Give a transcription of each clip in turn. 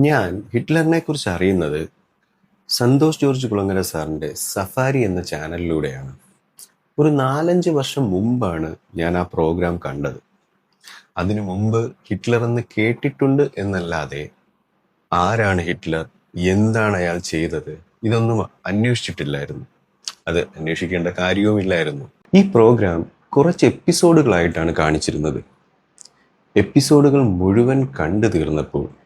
ഞാൻ ഹിറ്റ്ലറിനെ കുറിച്ച് അറിയുന്നത് സന്തോഷ് ജോർജ് കുളങ്ങര സാറിന്റെ സഫാരി എന്ന ചാനലിലൂടെയാണ്. ഒരു നാലഞ്ച് വർഷം മുമ്പാണ് ഞാൻ ആ പ്രോഗ്രാം കണ്ടത്. അതിനു മുമ്പ് ഹിറ്റ്ലർ എന്ന് കേട്ടിട്ടുണ്ട് എന്നല്ലാതെ ആരാണ് ഹിറ്റ്ലർ? എന്താണ് അയാൾ ചെയ്തത്? ഇതൊന്നും അന്വേഷിച്ചിട്ടില്ലായിരുന്നു. അത് അന്വേഷിക്കേണ്ട കാര്യവുമില്ലായിരുന്നു. ഈ പ്രോഗ്രാം കുറച്ച് എപ്പിസോഡുകളായിട്ടാണ് കാണിച്ചിരുന്നത്. എപ്പിസോഡുകൾ മുഴുവൻ കണ്ടു തീർന്നപ്പോൾ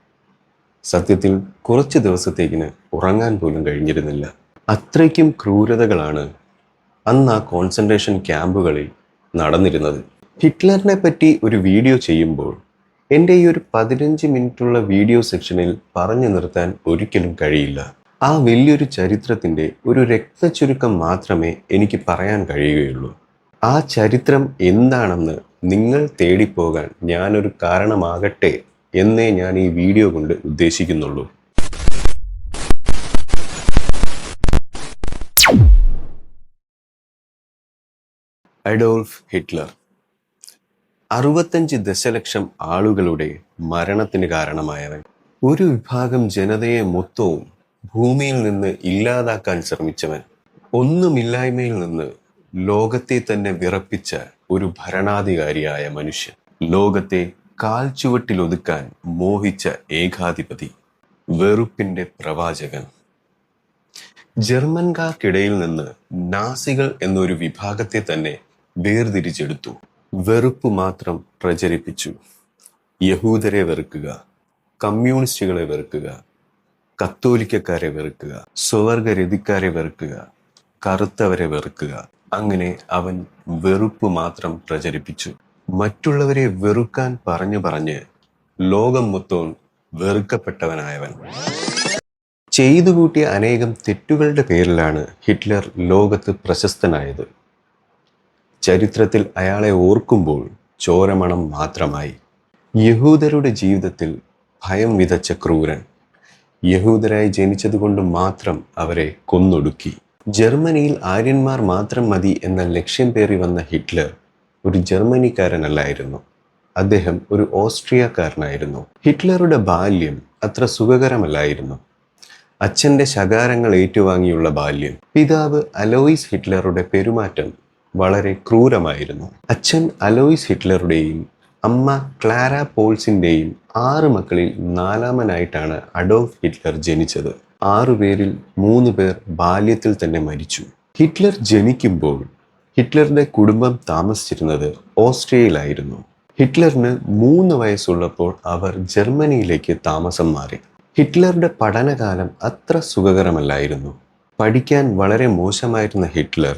സത്യത്തിൽ കുറച്ച് ദിവസത്തേക്കിന് ഉറങ്ങാൻ പോലും കഴിഞ്ഞിരുന്നില്ല. അത്രയ്ക്കും ക്രൂരതകളാണ് അന്ന് ആ കോൺസെൻട്രേഷൻ ക്യാമ്പുകളിൽ നടന്നിരുന്നത്. ഹിറ്റ്ലറിനെ പറ്റി ഒരു വീഡിയോ ചെയ്യുമ്പോൾ എന്റെ ഈ ഒരു പതിനഞ്ച് മിനിറ്റുള്ള വീഡിയോ സെക്ഷനിൽ പറഞ്ഞു നിർത്താൻ ഒരിക്കലും കഴിയില്ല. ആ വലിയൊരു ചരിത്രത്തിന്റെ ഒരു രക്തചുരുക്കം മാത്രമേ എനിക്ക് പറയാൻ കഴിയുകയുള്ളൂ. ആ ചരിത്രം എന്താണെന്ന് നിങ്ങൾ തേടിപ്പോകാൻ ഞാനൊരു കാരണമാകട്ടെ എന്നേ ഞാൻ ഈ വീഡിയോ കൊണ്ട് ഉദ്ദേശിക്കുന്നുള്ളൂ. Adolf Hitler. അറുപത്തഞ്ച് ദശലക്ഷം ആളുകളുടെ മരണത്തിന് കാരണമായവൻ. ഒരു വിഭാഗം ജനതയെ മൊത്തവും ഭൂമിയിൽ നിന്ന് ഇല്ലാതാക്കാൻ ശ്രമിച്ചവൻ. ഒന്നുമില്ലായ്മയിൽ നിന്ന് ലോകത്തെ തന്നെ വിറപ്പിച്ച ഒരു ഭരണാധികാരിയായ മനുഷ്യൻ. ലോകത്തെ കാൽച്ചുവട്ടിലൊതുക്കാൻ മോഹിച്ച ഏകാധിപതി വെറുപ്പിന്റെ പ്രവാചകൻ. ജർമ്മൻകാർക്കിടയിൽ നിന്ന് നാസികൾ എന്നൊരു വിഭാഗത്തെ തന്നെ വേർതിരിച്ചെടുത്തു. വെറുപ്പ് മാത്രം പ്രചരിപ്പിച്ചു. യഹൂദരെ വെറുക്കുക കമ്മ്യൂണിസ്റ്റുകളെ വെറുക്കുക കത്തോലിക്കക്കാരെ വെറുക്കുക സ്വവർഗരതിക്കാരെ വെറുക്കുക കറുത്തവരെ വെറുക്കുക. അങ്ങനെ അവൻ വെറുപ്പ് മാത്രം പ്രചരിപ്പിച്ചു. മറ്റുള്ളവരെ വെറുക്കാൻ പറഞ്ഞു പറഞ്ഞ് ലോകം മൊത്തവും വെറുക്കപ്പെട്ടവനായവൻ. ചെയ്തു കൂട്ടിയ അനേകം തെറ്റുകളുടെ പേരിലാണ് ഹിറ്റ്ലർ ലോകത്ത് പ്രശസ്തനായത്. ചരിത്രത്തിൽ അയാളെ ഓർക്കുമ്പോൾ ചോരമണം മാത്രമായി. യഹൂദരുടെ ജീവിതത്തിൽ ഭയം വിതച്ച ക്രൂരൻ. യഹൂദരായി ജനിച്ചതുകൊണ്ട് മാത്രം അവരെ കൊന്നൊടുക്കി. ജർമ്മനിയിൽ ആര്യന്മാർ മാത്രം മതി എന്ന ലക്ഷ്യം പേറി വന്ന ഹിറ്റ്ലർ ഒരു ജർമ്മനിക്കാരനല്ലായിരുന്നു. അദ്ദേഹം ഒരു ഓസ്ട്രിയക്കാരനായിരുന്നു. ഹിറ്റ്ലറുടെ ബാല്യം അത്ര സുഖകരമല്ലായിരുന്നു. അച്ഛന്റെ ശകാരങ്ങൾ ഏറ്റുവാങ്ങിയുള്ള ബാല്യം. പിതാവ് അലോയിസ് ഹിറ്റ്ലറുടെ പെരുമാറ്റം വളരെ ക്രൂരമായിരുന്നു. അച്ഛൻ അലോയിസ് ഹിറ്റ്ലറുടെയും അമ്മ ക്ലാര പോൾസിന്റെയും ആറ് മക്കളിൽ നാലാമനായിട്ടാണ് അഡോൾഫ് ഹിറ്റ്ലർ ജനിച്ചത്. ആറുപേരിൽ മൂന്ന് പേർ ബാല്യത്തിൽ തന്നെ മരിച്ചു. ഹിറ്റ്ലർ ജനിക്കുമ്പോൾ ഹിറ്റ്ലറുടെ കുടുംബം താമസിച്ചിരുന്നത് ഓസ്ട്രിയയിലായിരുന്നു. ഹിറ്റ്ലറിന് മൂന്ന് വയസ്സുള്ളപ്പോൾ അവർ ജർമ്മനിയിലേക്ക് താമസം മാറി. ഹിറ്റ്ലറുടെ പഠനകാലം അത്ര സുഖകരമല്ലായിരുന്നു. പഠിക്കാൻ വളരെ മോശമായിരുന്ന ഹിറ്റ്ലർ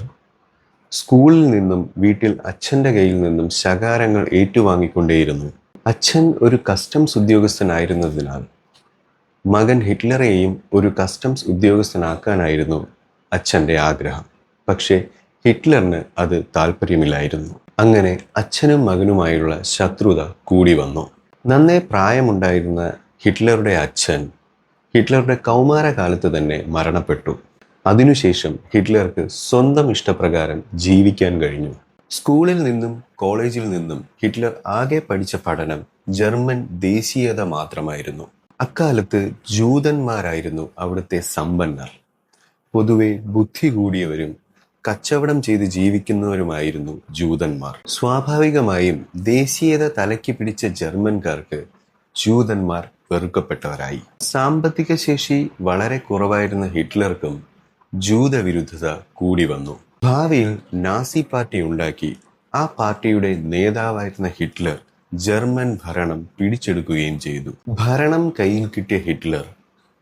സ്കൂളിൽ നിന്നും വീട്ടിൽ അച്ഛന്റെ കയ്യിൽ നിന്നും ശകാരങ്ങൾ ഏറ്റുവാങ്ങിക്കൊണ്ടേയിരുന്നു. അച്ഛൻ ഒരു കസ്റ്റംസ് ഉദ്യോഗസ്ഥനായിരുന്നതിനാൽ മകൻ ഹിറ്റ്ലറെയും ഒരു കസ്റ്റംസ് ഉദ്യോഗസ്ഥനാക്കാനായിരുന്നു അച്ഛന്റെ ആഗ്രഹം. പക്ഷേ ഹിറ്റ്ലറിന് അത് താല്പര്യമില്ലായിരുന്നു. അങ്ങനെ അച്ഛനും മകനുമായുള്ള ശത്രുത കൂടി വന്നു. നന്നേ പ്രായമുണ്ടായിരുന്ന ഹിറ്റ്ലറുടെ അച്ഛൻ ഹിറ്റ്ലറുടെ കൗമാരകാലത്ത് തന്നെ മരണപ്പെട്ടു. അതിനുശേഷം ഹിറ്റ്ലർക്ക് സ്വന്തം ഇഷ്ടപ്രകാരം ജീവിക്കാൻ കഴിഞ്ഞു. സ്കൂളിൽ നിന്നും കോളേജിൽ നിന്നും ഹിറ്റ്ലർ ആകെ പഠിച്ച പഠനം ജർമ്മൻ ദേശീയത മാത്രമായിരുന്നു. അക്കാലത്ത് ജൂതന്മാരായിരുന്നു അവിടുത്തെ സമ്പന്നർ. പൊതുവെ ബുദ്ധി കൂടിയവരും കച്ചവടം ചെയ്ത് ജീവിക്കുന്നവരുമായിരുന്നു ജൂതന്മാർ. സ്വാഭാവികമായും ദേശീയത തലയ്ക്ക് പിടിച്ച ജർമ്മൻകാർക്ക് ജൂതന്മാർ വെറുക്കപ്പെട്ടവരായി. സാമ്പത്തിക ശേഷി വളരെ കുറവായിരുന്ന ഹിറ്റ്ലർക്കും ജൂതവിരുദ്ധത കൂടി വന്നു. ഭാവിയിൽ നാസി പാർട്ടി ഉണ്ടാക്കി ആ പാർട്ടിയുടെ നേതാവായിരുന്ന ഹിറ്റ്ലർ ജർമ്മൻ ഭരണം പിടിച്ചെടുക്കുകയും ചെയ്തു. ഭരണം കയ്യിൽ കിട്ടിയ ഹിറ്റ്ലർ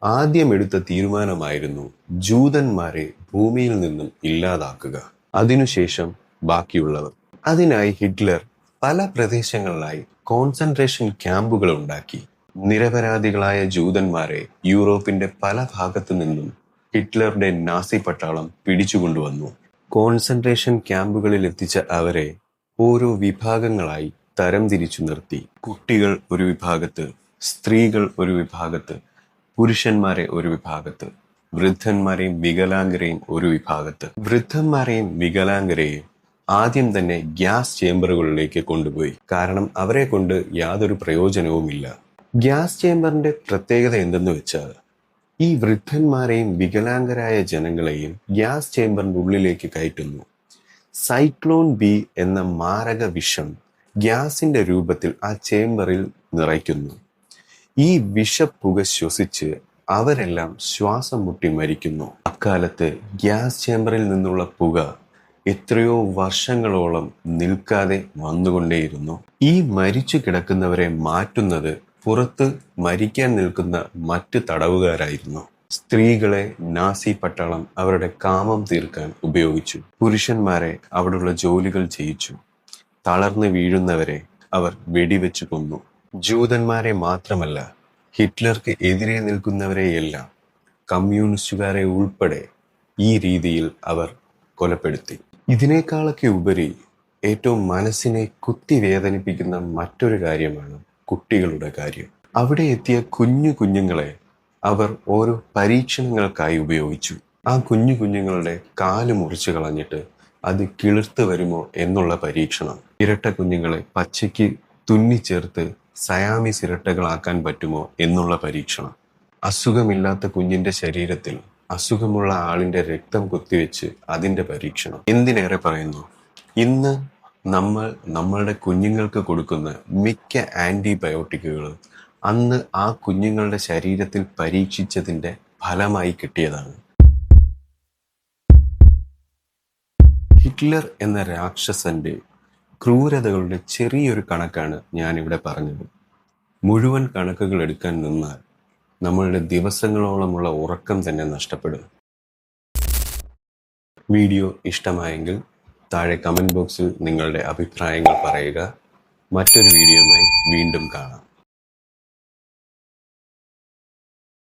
ആദ്യം എടുത്ത തീരുമാനമായിരുന്നു ജൂതന്മാരെ ഭൂമിയിൽ നിന്നും ഇല്ലാതാക്കുക. അതിനുശേഷം ബാക്കിയുള്ളവർ. അതിനായി ഹിറ്റ്ലർ പല പ്രദേശങ്ങളിലായി കോൺസെൻട്രേഷൻ ക്യാമ്പുകൾ ഉണ്ടാക്കി. നിരപരാധികളായ ജൂതന്മാരെ യൂറോപ്പിന്റെ പല ഭാഗത്തു നിന്നും ഹിറ്റ്ലറുടെ നാസി പട്ടാളം പിടിച്ചുകൊണ്ടുവന്നു കോൺസെൻട്രേഷൻ ക്യാമ്പുകളിൽ എത്തിച്ച അവരെ ഓരോ വിഭാഗങ്ങളായി തരംതിരിച്ചു നിർത്തി. കുട്ടികൾ ഒരു വിഭാഗത്ത് സ്ത്രീകൾ ഒരു വിഭാഗത്ത് പുരുഷന്മാരെ ഒരു വിഭാഗത്ത് വൃദ്ധന്മാരെയും വികലാംഗരെയും ഒരു വിഭാഗത്ത്. വൃദ്ധന്മാരെയും വികലാംഗരെയും ആദ്യം തന്നെ ഗ്യാസ് ചേംബറുകളിലേക്ക് കൊണ്ടുപോയി. കാരണം അവരെ കൊണ്ട് യാതൊരു പ്രയോജനവുമില്ല. ഗ്യാസ് ചേംബറിന്റെ പ്രത്യേകത എന്തെന്ന് വെച്ചാൽ ഈ വൃദ്ധന്മാരെയും വികലാംഗരായ ജനങ്ങളെയും ഗ്യാസ് ചേംബറിന്റെ ഉള്ളിലേക്ക് കയറ്റുന്നു. സൈക്ലോൺ ബി എന്ന മാരക വിഷം ഗ്യാസിന്റെ രൂപത്തിൽ ആ ചേംബറിൽ നിറയ്ക്കുന്നു. ഈ വിഷപ്പുക ശ്വസിച്ച് അവരെല്ലാം ശ്വാസം മുട്ടി മരിക്കുന്നു. അക്കാലത്ത് ഗ്യാസ് ചേംബറിൽ നിന്നുള്ള പുക എത്രയോ വർഷങ്ങളോളം നിൽക്കാതെ വന്നുകൊണ്ടേയിരുന്നു. ഈ മരിച്ചു കിടക്കുന്നവരെ മാറ്റുന്നത് പുറത്ത് മരിക്കാൻ നിൽക്കുന്ന മറ്റ് തടവുകാരായിരുന്നു. സ്ത്രീകളെ നാസി പട്ടാളം അവരുടെ കാമം തീർക്കാൻ ഉപയോഗിച്ചു. പുരുഷന്മാരെ അവിടെയുള്ള ജോലികൾ ചെയ്യിച്ചു. തളർന്നു വീഴുന്നവരെ അവർ വെടിവെച്ചു കൊന്നു. ജൂതന്മാരെ മാത്രമല്ല ഹിറ്റ്ലർക്ക് എതിരെ നിൽക്കുന്നവരെയെല്ലാം കമ്മ്യൂണിസ്റ്റുകാരെ ഉൾപ്പെടെ ഈ രീതിയിൽ അവർ കൊലപ്പെടുത്തി. ഇതിനേക്കാളൊക്കെ ഉപരി ഏറ്റവും മനസ്സിനെ കുത്തി വേദനിപ്പിക്കുന്ന മറ്റൊരു കാര്യമാണ് കുട്ടികളുടെ കാര്യം. അവിടെ എത്തിയ കുഞ്ഞു കുഞ്ഞുങ്ങളെ അവർ ഓരോ പരീക്ഷണങ്ങൾക്കായി ഉപയോഗിച്ചു. ആ കുഞ്ഞു കുഞ്ഞുങ്ങളുടെ കാൽ മുറിച്ചു കളഞ്ഞിട്ട് അത് കിളിർത്ത് വരുമോ എന്നുള്ള പരീക്ഷണം. ഇരട്ട കുഞ്ഞുങ്ങളെ പച്ചയ്ക്ക് തുന്നിച്ചേർത്ത് സയാമിസ് ഇരട്ടകളാക്കാൻ പറ്റുമോ എന്നുള്ള പരീക്ഷണം. അസുഖമില്ലാത്ത കുഞ്ഞിന്റെ ശരീരത്തിൽ അസുഖമുള്ള ആളിന്റെ രക്തം കുത്തിവെച്ച് അതിന്റെ പരീക്ഷണം. എന്തിനേറെ പറയുന്നു? ഇന്ന് നമ്മൾ നമ്മളുടെ കുഞ്ഞുങ്ങൾക്ക് കൊടുക്കുന്ന മിക്ക ആന്റിബയോട്ടിക്കുകൾ അന്ന് ആ കുഞ്ഞുങ്ങളുടെ ശരീരത്തിൽ പരീക്ഷിച്ചതിന്റെ ഫലമായി കിട്ടിയതാണ്. ഹിറ്റ്ലർ എന്ന രാക്ഷസന്റെ ക്രൂരതകളുടെ ചെറിയൊരു കണക്കാണ് ഞാനിവിടെ പറഞ്ഞത്. മുഴുവൻ കണക്കുകൾ എടുക്കാൻ നിന്നാൽ നമ്മളുടെ ദിവസങ്ങളോളമുള്ള ഉറക്കം തന്നെ നഷ്ടപ്പെടും. വീഡിയോ ഇഷ്ടമായെങ്കിൽ താഴെ കമന്റ് ബോക്സിൽ നിങ്ങളുടെ അഭിപ്രായങ്ങൾ പറയുക. മറ്റൊരു വീഡിയോയുമായി വീണ്ടും കാണാം.